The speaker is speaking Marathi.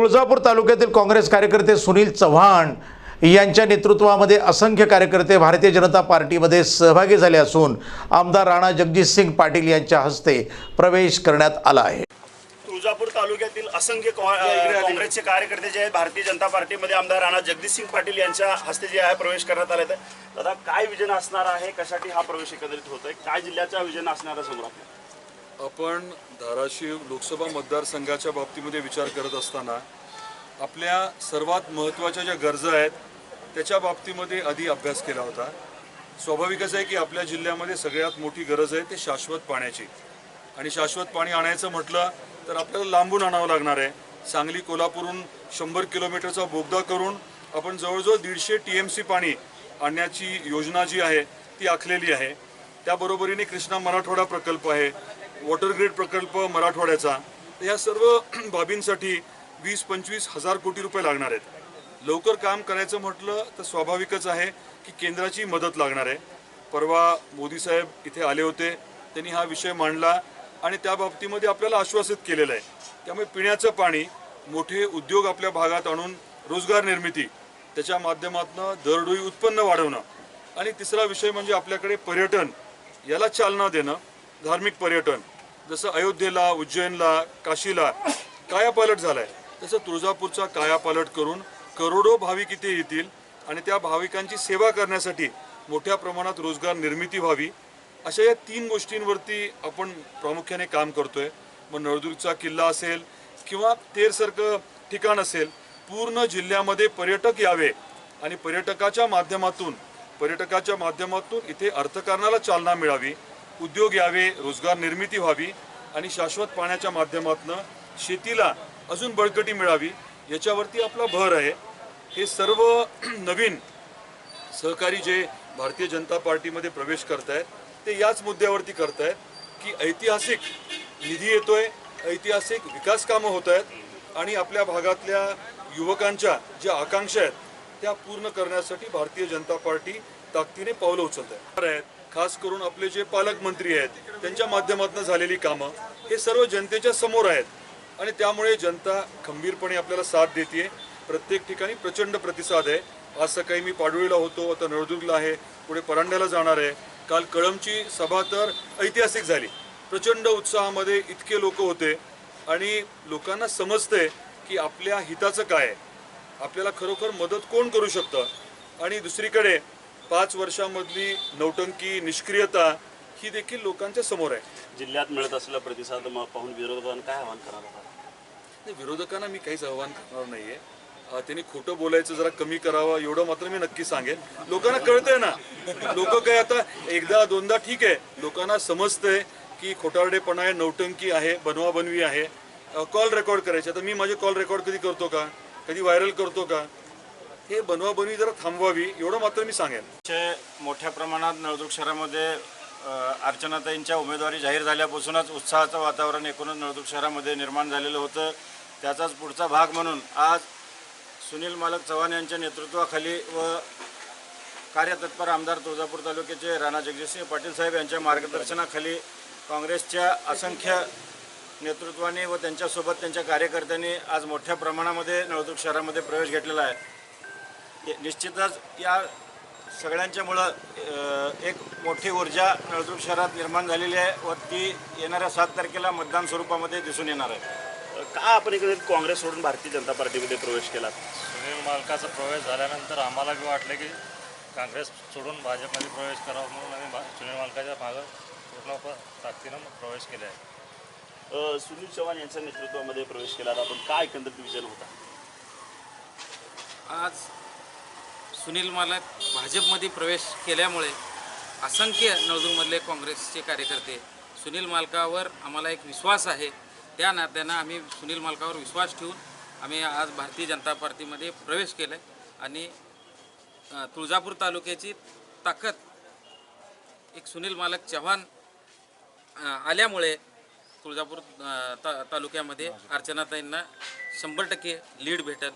तुळजापूर तालुक्यातील काँग्रेस कार्यकर्ते सुनील चव्हाण यांच्या नेतृत्वामध्ये असंख्य कार्यकर्ते भारतीय जनता पार्टीमध्ये सहभागी झाले असून आमदार राणा जगजितसिंग पाटील यांच्या हस्ते प्रवेश करण्यात आला आहे. तुळजापूर तालुक्यातील असंख्य काँग्रेसचे कार्यकर्ते जे आहेत भारतीय जनता पार्टीमध्ये आमदार राणा जगदीशसिंग पाटील यांच्या हस्ते जे आहे प्रवेश करण्यात आले दादा काय विजन असणार आहे? कशासाठी हा प्रवेश एकत्रित होतोय? काय जिल्ह्याचा विजन असणार आहे समोर आपल्या? आपण धाराशिव लोकसभा मतदारसंघाच्या बाबतीमध्ये विचार करत असताना आपल्या सर्वात महत्त्वाच्या ज्या गरजा आहेत त्याच्या बाबतीमध्ये आधी अभ्यास केला होता. स्वाभाविकच आहे की आपल्या जिल्ह्यामध्ये सगळ्यात मोठी गरज आहे ते शाश्वत पाण्याची. आणि शाश्वत पाणी आणायचं म्हटलं तर आपल्याला लांबून आणावं लागणार आहे. सांगली कोल्हापूरहून शंभर किलोमीटरचा बोगदा करून आपण जवळजवळ दीडशे टी एम सी पाणी आणण्याची योजना जी आहे ती आखलेली आहे. त्याबरोबरीने कृष्णा मराठवाडा प्रकल्प आहे. वॉटर ग्रीड प्रकल्प मराठवाड्याचा या सर्व बाबींसाठी वीस पंचवीस हजार कोटी रुपये लागणार आहेत. लवकर काम करायचं म्हटलं तर स्वाभाविकच आहे की केंद्राची मदत लागणार आहे. परवा मोदी साहेब इथे आले होते त्यांनी हा विषय मांडला आणि त्या बाबतीमध्ये आपल्याला आश्वासित केलेलं आहे. त्यामुळे पिण्याचं पाणी मोठे उद्योग आपल्या भागात आणून रोजगार निर्मिती त्याच्या माध्यमातून दरडोई उत्पन्न वाढवणं आणि तिसरा विषय म्हणजे आपल्याकडे पर्यटन याला चालना देणं धार्मिक पर्यटन जसं अयोध्येला उज्जैनला काशीला कायापालट झालाय. तसं तुळजापूरचा कायापालट करून करोडो भाविक इथे येतील आणि त्या भाविकांची सेवा करण्यासाठी मोठ्या प्रमाणात रोजगार निर्मिती व्हावी अशा या तीन गोष्टींवरती आपण प्रामुख्याने काम करतोय. मग नळदुर्गचा किल्ला असेल किंवा तेरसारखं ठिकाण असेल पूर्ण जिल्ह्यामध्ये पर्यटक यावे आणि पर्यटकाच्या माध्यमातून पर्यटकाच्या माध्यमातून इथे अर्थकारणाला चालना मिळावी. उद्योग यावे रोजगार निर्मिती व्हावी आणि शाश्वत पाण्याच्या माध्यमातून शेतीला अजून बळकटी मिळावी याच्यावरती आपला भर आहे. हे सर्व नवीन सहकारी जे भारतीय जनता पार्टीमध्ये प्रवेश करत आहेत ते याच मुद्द्यावरती करत आहेत की ऐतिहासिक निधी येतोय ऐतिहासिक विकास कामं होत आहेत आणि आपल्या भागातल्या युवकांच्या ज्या आकांक्षा आहेत त्या पूर्ण करण्यासाठी भारतीय जनता पार्टी ताकदीने पावलं उचलत आहेत. खास करून आपले जे पालकमंत्री आहेत त्यांच्या माध्यमातून झालेली कामं हे सर्व जनतेच्या समोर आहेत. आणि त्यामुळे जनता खंबीरपणे आपल्याला साथ देते प्रत्येक ठिकाणी प्रचंड प्रतिसाद आहे. आज सकाळी मी पाडोळीला होतो आता नळदुर्गला आहे पुढे परांड्याला जाणार आहे. काल कळमची सभा तर ऐतिहासिक झाली. प्रचंड उत्साहामध्ये इतके लोक होते. आणि लोकांना समजते की आपल्या हिताचं काय आहे. आपल्याला खरोखर मदत कोण करू शकतं? आणि दुसरीकडे पाच वर्षामधली नौटंकी निष्क्रियता ही देखील लोकांच्या समोर आहे. जिल्ह्यात मिळत असलेला प्रतिसाद पाहून विरोधकांना काय आव्हान करणार? नाही, विरोधकांना मी काहीच आव्हान करणार नाहीये. त्यांनी खोटं बोलायचं जरा कमी करावं एवढं मात्र मी नक्की सांगेन. लोकांना कळतंय ना लोक काय आता एकदा दोनदा ठीक आहे. लोकांना समजतंय की खोटारडेपणा आहे नौटंकी आहे बनवाबनवी आहे. कॉल रेकॉर्ड करायचे. आता मी माझे कॉल रेकॉर्ड कधी करतो का? कधी व्हायरल करतो का? हे बनवाबनवी जरा थांबवावी एवढं मात्र मी सांगेन. मोठ्या प्रमाणात नळदुर्ग शहरामध्ये अर्चनाताईंच्या उमेदवारी जाहीर झाल्यापासूनच उत्साहाचं वातावरण एकूणच नळदुर्ग शहरामध्ये निर्माण झालेलं होतं. त्याचाच पुढचा भाग म्हणून आज सुनील मालक चव्हाण यांच्या नेतृत्वाखाली व कार्यतत्पर आमदार तुळजापूर तालुक्याचे राणा जगजितसिंह पाटील साहेब यांच्या मार्गदर्शनाखाली काँग्रेसच्या असंख्य नेतृत्वाने व त्यांच्यासोबत त्यांच्या कार्यकर्त्यांनी आज मोठ्या प्रमाणामध्ये नळदुर्ग शहरामध्ये प्रवेश घेतलेला आहे. निश्चितच या सगळ्यांच्यामुळं एक मोठी ऊर्जा नळदुर्ग शहरात निर्माण झालेली आहे व ती येणाऱ्या सात तारखेला मतदान स्वरूपामध्ये दिसून येणार आहे. का आपण एकत्रित काँग्रेस सोडून भारतीय जनता पार्टीमध्ये प्रवेश केला सुनील मालकाचा प्रवेश झाल्यानंतर आम्हाला बी वाटलं की काँग्रेस सोडून भाजपमध्ये प्रवेश करावा म्हणून आम्ही सुनील मालकाच्या मागं पूर्ण ताकदीनं प्रवेश केले आहे. अ, सुनील चव्हाण यांच्या नेतृत्वामध्ये प्रवेश केला आपण काय एकंदरीत विजन होता? आज सुनील मालक भाजपमध्ये प्रवेश केल्यामुळे असंख्य नळदुर्गमधले काँग्रेसचे कार्यकर्ते सुनील मालकावर आम्हाला एक विश्वास आहे. त्या नात्यानं आम्ही सुनील मालकावर विश्वास ठेवून आम्ही आज भारतीय जनता पार्टीमध्ये प्रवेश केला आणि तुळजापूर तालुक्याची ताकद एक सुनील मालक चव्हाण आल्यामुळे तुळजापूर ता तालुक्यामध्ये अर्चनाताईंना शंभर टक्के लीड भेटेल.